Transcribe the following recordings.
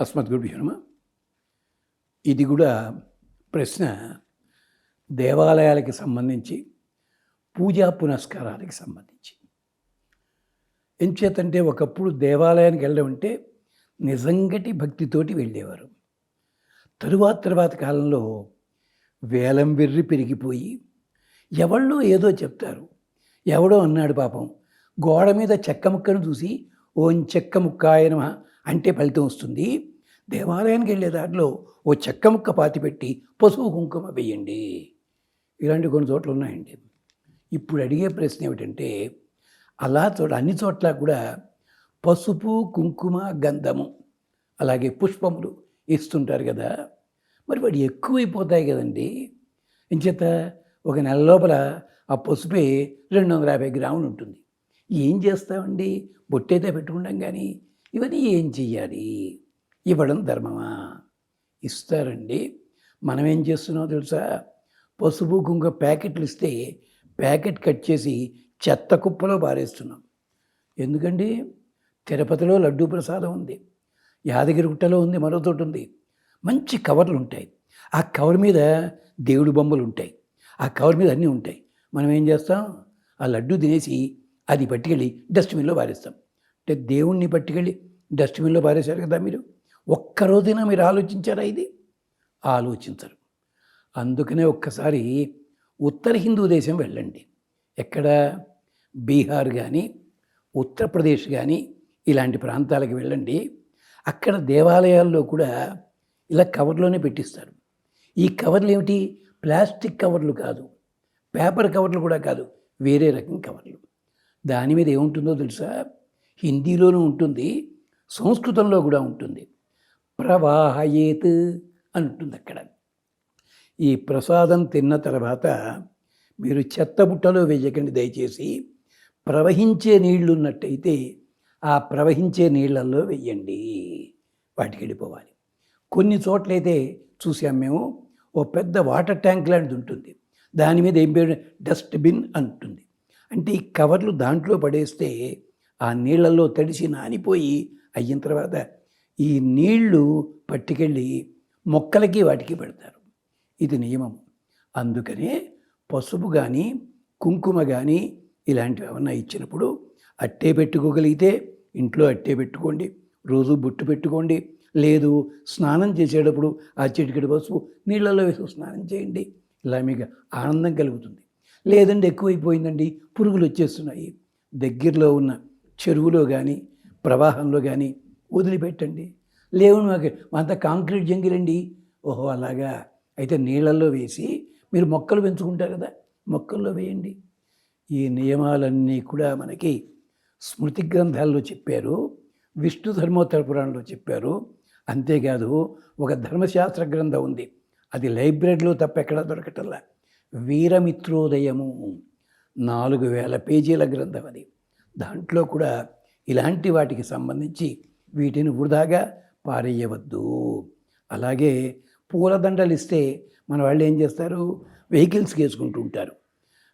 అస్మద్గురుభ్యో నమ ఇది కూడా ప్రశ్న దేవాలయాలకి సంబంధించి పూజా పునస్కారాలకి సంబంధించి. ఎంచేతంటే ఒకప్పుడు దేవాలయానికి వెళ్ళడం అంటే నిజంగటి భక్తితోటి వెళ్ళేవారు. తరువాత తర్వాత కాలంలో వేలం వెర్రి పెరిగిపోయి ఎవళ్ళో ఏదో చెప్తారు. ఎవడో అన్నాడు పాపం గోడ మీద చెక్క ముక్కను చూసి ఓం చెక్క ముక్క ఆయన అంటే ఫలితం వస్తుంది. దేవాలయానికి వెళ్ళే దాంట్లో ఓ చెక్క ముక్క పాతి పెట్టి పసుపు కుంకుమ వేయండి. ఇలాంటి కొన్ని చోట్ల ఉన్నాయండి. ఇప్పుడు అడిగే ప్రశ్న ఏమిటంటే అలా చోట అన్ని చోట్ల కూడా పసుపు కుంకుమ గంధము అలాగే పుష్పములు ఇస్తుంటారు కదా. మరి వాడు ఎక్కువైపోతాయి కదండి. ఎంచేత ఒక నెల లోపల ఆ పసుపే రెండు వందల యాభై గ్రాములు ఉంటుంది. ఏం చేస్తామండి? బొట్టయితే పెట్టుకుంటాం కానీ ఇవన్నీ ఏం చెయ్యాలి? ఇవ్వడం ధర్మమా? ఇస్తారండి. మనం ఏం చేస్తున్నామో తెలుసా? పసుపు కుంకుమ ప్యాకెట్లు ఇస్తే ప్యాకెట్ కట్ చేసి చెత్త కుప్పలో పారేస్తున్నాం. ఎందుకండి? తిరుపతిలో లడ్డూ ప్రసాదం ఉంది. యాదగిరిగుట్టలో ఉంది మరో చోటు ఉంది. మంచి కవర్లు ఉంటాయి. ఆ కవర్ మీద దేవుడి బొమ్మలు ఉంటాయి. ఆ కవర్ మీద అన్నీ ఉంటాయి. మనం ఏం చేస్తాం? ఆ లడ్డు తినేసి అది పట్టుకెళ్ళి డస్ట్బిన్లో పారేస్తాం. అంటే దేవుణ్ణి పట్టుకెళ్ళి డస్ట్బిన్లో పారేశారు కదా మీరు. ఒక్కరోజైనా మీరు ఆలోచించారా ఇది? ఆలోచించరు. అందుకనే ఒక్కసారి ఉత్తర హిందూ దేశం వెళ్ళండి. ఎక్కడ? బీహార్ కానీ ఉత్తరప్రదేశ్ కానీ ఇలాంటి ప్రాంతాలకు వెళ్ళండి. అక్కడ దేవాలయాల్లో కూడా ఇలా కవర్లోనే పెట్టిస్తారు. ఈ కవర్లు ఏమిటి? ప్లాస్టిక్ కవర్లు కాదు. పేపర్ కవర్లు కూడా కాదు. వేరే రకం కవర్లు. దాని మీద ఏముంటుందో తెలుసా? హిందీలోనూ ఉంటుంది సంస్కృతంలో కూడా ఉంటుంది. ప్రవాహయేత్ అని ఉంటుంది అక్కడ. ఈ ప్రసాదం తిన్న తర్వాత మీరు చెత్త బుట్టలో వేయకండి దయచేసి. ప్రవహించే నీళ్ళు ఉన్నట్టయితే ఆ ప్రవహించే నీళ్ళల్లో వెయ్యండి వాటికి వెళ్ళిపోవాలి. కొన్ని చోట్లయితే చూసాం మేము ఓ పెద్ద వాటర్ ట్యాంక్ లాంటిది ఉంటుంది. దాని మీద ఏం పేరు? డస్ట్బిన్ అంటుంది. అంటే ఈ కవర్లు దాంట్లో పడేస్తే ఆ నీళ్ళల్లో తడిసి నానిపోయి అయిన తర్వాత ఈ నీళ్ళు పట్టుకెళ్ళి మొక్కలకి వాటికి పెడతారు. ఇది నియమం. అందుకనే పసుపు కానీ కుంకుమ కానీ ఇలాంటివి ఏమన్నా ఇచ్చినప్పుడు అట్టే పెట్టుకోగలిగితే ఇంట్లో అట్టే పెట్టుకోండి. రోజు బొట్టు పెట్టుకోండి. లేదు స్నానం చేసేటప్పుడు ఆ చిటికెడు పసుపు నీళ్ళలో వేసి స్నానం చేయండి. ఇలా మీకు ఆనందం కలుగుతుంది. లేదండి ఎక్కువైపోయిందండి. పురుగులు వచ్చేస్తున్నాయి. దగ్గరలో ఉన్న చెరువులో కానీ ప్రవాహంలో కానీ వదిలిపెట్టండి. లేవు మాకు అంత కాంక్రీట్ జంగిలండి ఓహో అలాగా. అయితే నీళ్ళల్లో వేసి మీరు మొక్కలు పెంచుకుంటారు కదా మొక్కల్లో వేయండి. ఈ నియమాలన్నీ కూడా మనకి స్మృతి గ్రంథాల్లో చెప్పారు విష్ణు ధర్మోత్తర పురాణంలో చెప్పారు. అంతేకాదు ఒక ధర్మశాస్త్ర గ్రంథం ఉంది. అది లైబ్రరీలో తప్ప ఎక్కడా దొరకటల్లా వీరమిత్రోదయము. నాలుగు వేల పేజీల గ్రంథం అది. దాంట్లో కూడా ఇలాంటి వాటికి సంబంధించి వీటిని వృధాగా పారేయవద్దు. అలాగే పూలదండలు ఇస్తే మన వాళ్ళు ఏం చేస్తారు? వెహికల్స్కి వేసుకుంటూ ఉంటారు.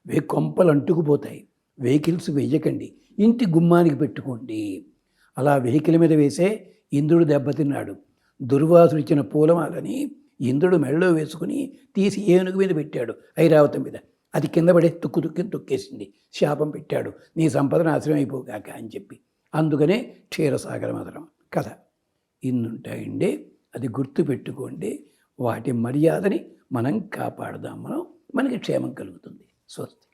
వే కొంపలు అంటుకుపోతాయి. వెహికల్స్ వేయకండి ఇంటి గుమ్మానికి పెట్టుకోండి. అలా వెహికల్ మీద వేసే ఇంద్రుడు దెబ్బతిన్నాడు. దుర్వాసుడు ఇచ్చిన పూలమాలని ఇంద్రుడు మెడలో వేసుకుని తీసి ఏనుగు మీద పెట్టాడు ఐరావతం మీద. అది కింద పడే తుక్కు తుక్కి తొక్కేసింది. శాపం పెట్టాడు. నీ సంపద నాశనం అయిపోగాక అని చెప్పి. అందుకనే క్షీరసాగర మధురం కథ. ఇన్నుంటాయండి. అది గుర్తు పెట్టుకోండి. వాటి మర్యాదని మనం కాపాడదాం. మనం మనకి క్షేమం కలుగుతుంది. స్వస్తి.